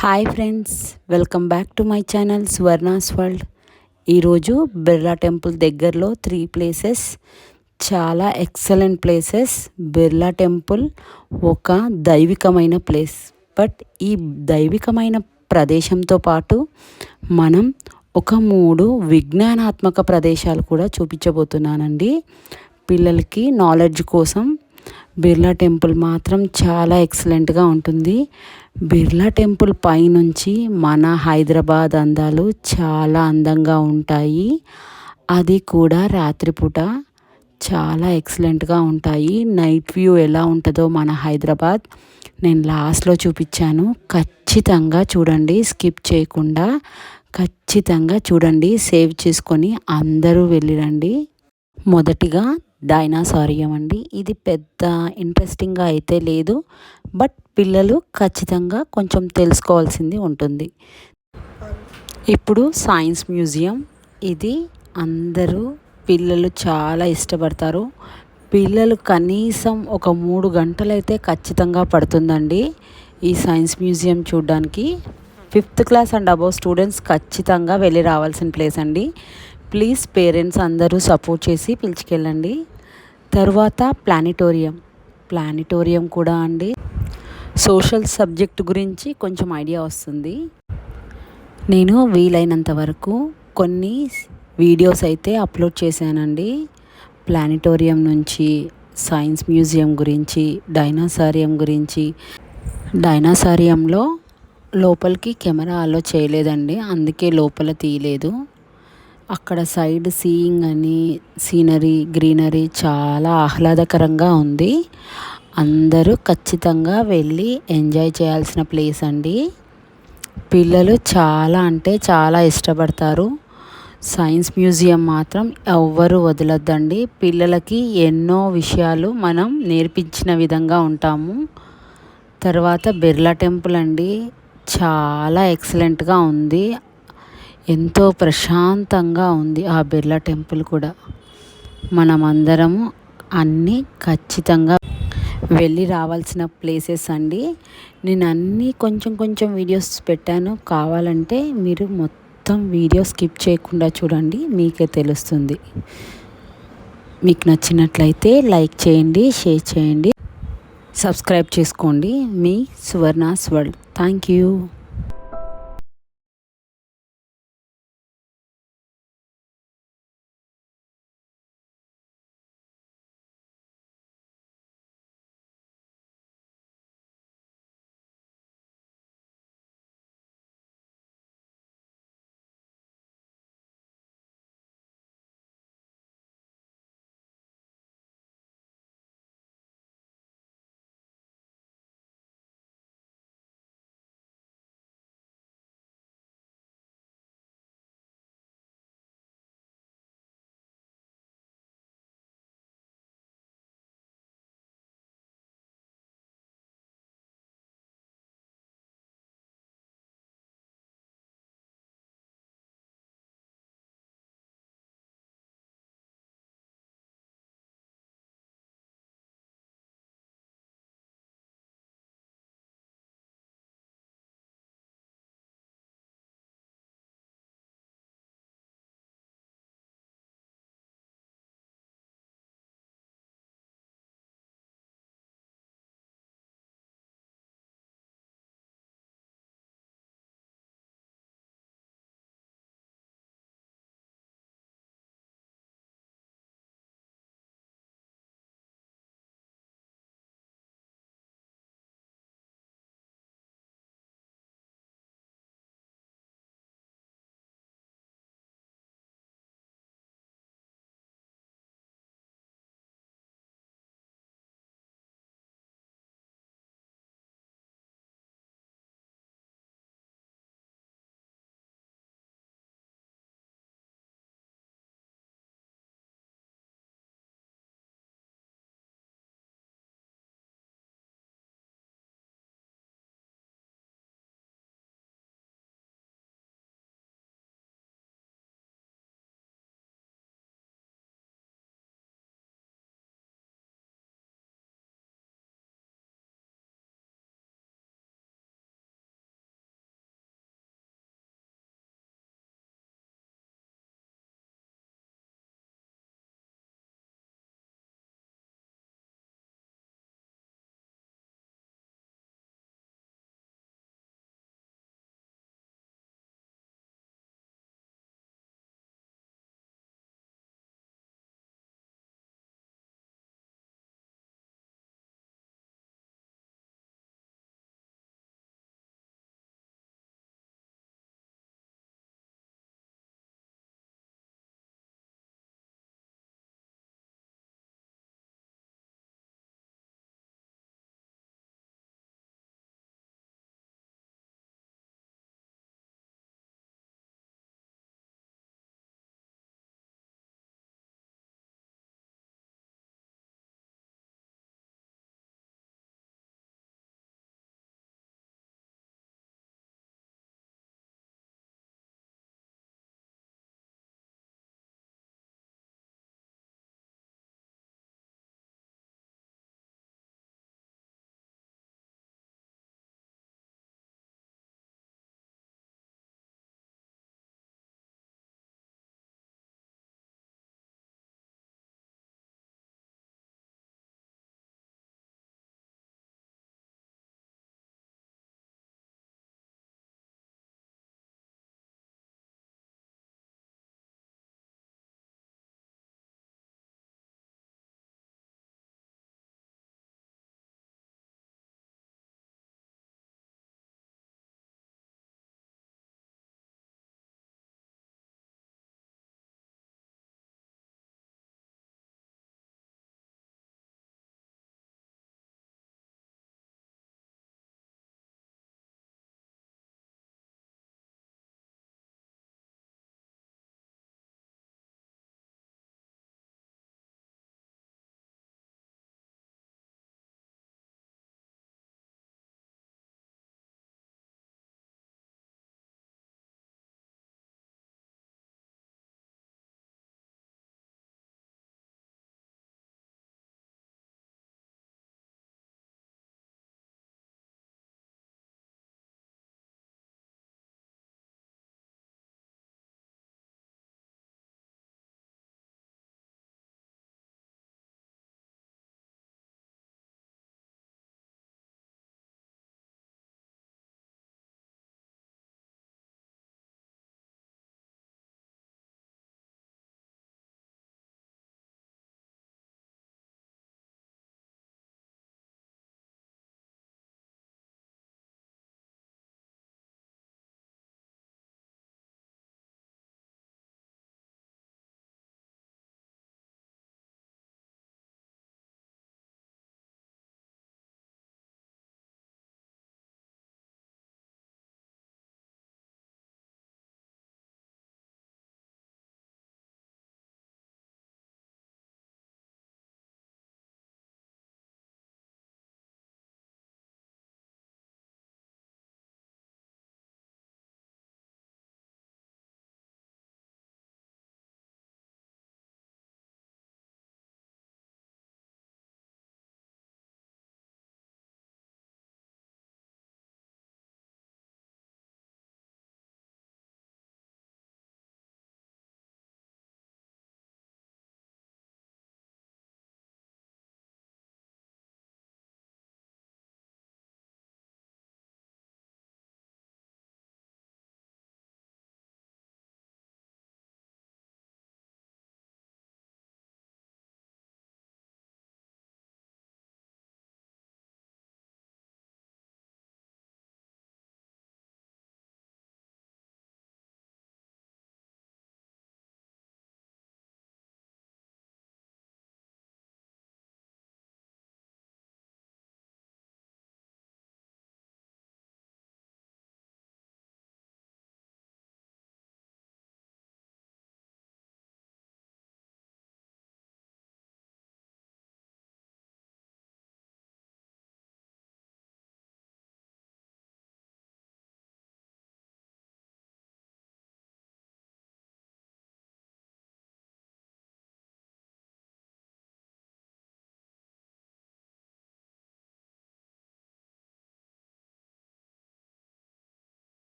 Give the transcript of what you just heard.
Hi friends welcome back to my channel Swarna's world. ఈరోజు Birla temple దగ్గరలో three places చాలా excellent places. Birla temple ఒక దైవికమైన ప్లేస్. బట్ ఈ దైవికమైన ప్రదేశంతో పాటు మనం ఒక మూడు విజ్ఞానాత్మక ప్రదేశాలు కూడా చూపించబోతున్నానండి. పిల్లలకి నాలెడ్జ్ కోసం బిర్లా టెంపుల్ మాత్రం చాలా ఎక్సలెంట్గా ఉంటుంది. బిర్లా టెంపుల్ పైనుంచి మన హైదరాబాద్ అందాలు చాలా అందంగా ఉంటాయి. అది కూడా రాత్రిపూట చాలా ఎక్సలెంట్గా ఉంటాయి. నైట్ వ్యూ ఎలా ఉంటుందో మన హైదరాబాద్ నేను లాస్ట్లో చూపించాను. ఖచ్చితంగా చూడండి స్కిప్ చేయకుండా ఖచ్చితంగా చూడండి. సేవ్ చేసుకొని అందరూ వెళ్ళిరండి. మొదటిగా డైనాసారియం అండి. ఇది పెద్ద ఇంట్రెస్టింగ్గా అయితే లేదు. బట్ పిల్లలు ఖచ్చితంగా కొంచెం తెలుసుకోవాల్సింది ఉంటుంది. ఇప్పుడు సైన్స్ మ్యూజియం. ఇది అందరూ పిల్లలు చాలా ఇష్టపడతారు. పిల్లలు కనీసం ఒక మూడు గంటలైతే ఖచ్చితంగా పడుతుందండి ఈ సైన్స్ మ్యూజియం చూడడానికి. Fifth class and above students ఖచ్చితంగా వెళ్ళి రావాల్సిన ప్లేస్ అండి. ప్లీజ్ పేరెంట్స్ అందరూ సపోర్ట్ చేసి పిలిచికెళ్ళండి. తర్వాత ప్లానిటోరియం. ప్లానిటోరియం కూడా అండి. సోషల్ సబ్జెక్ట్ గురించి కొంచెం ఐడియా వస్తుంది. నేను వీలైనంత వరకు కొన్ని వీడియోస్ అయితే అప్లోడ్ చేశానండి. ప్లానిటోరియం నుంచి సైన్స్ మ్యూజియం గురించి డైనాసారియం గురించి. డైనాసారియంలో లోపలికి కెమెరా అలో చేయలేదండి. అందుకే లోపల తీయలేదు. అక్కడ సైడ్ సీయింగ్ అని సీనరీ గ్రీనరీ చాలా ఆహ్లాదకరంగా ఉంది. అందరూ ఖచ్చితంగా వెళ్ళి ఎంజాయ్ చేయాల్సిన ప్లేస్ అండి. పిల్లలు చాలా అంటే చాలా ఇష్టపడతారు. సైన్స్ మ్యూజియం మాత్రం ఎవ్వరు వదలొద్దండి. పిల్లలకి ఎన్నో విషయాలు మనం నేర్పించిన విధంగా ఉంటాము. తర్వాత బిర్లా టెంపుల్ అండి చాలా ఎక్సలెంట్గా ఉంది. ఎంతో ప్రశాంతంగా ఉంది ఆ బిర్లా టెంపుల్ కూడా. మనమందరము అన్నీ ఖచ్చితంగా వెళ్ళి రావాల్సిన ప్లేసెస్ అండి. నేను అన్నీ కొంచెం కొంచెం వీడియోస్ పెట్టాను. కావాలంటే మీరు మొత్తం వీడియో స్కిప్ చేయకుండా చూడండి మీకే తెలుస్తుంది. మీకు నచ్చినట్లయితే లైక్ చేయండి షేర్ చేయండి. సబ్స్క్రైబ్ చేసుకోండి. మీ సువర్ణాస్ వరల్డ్. Thank you.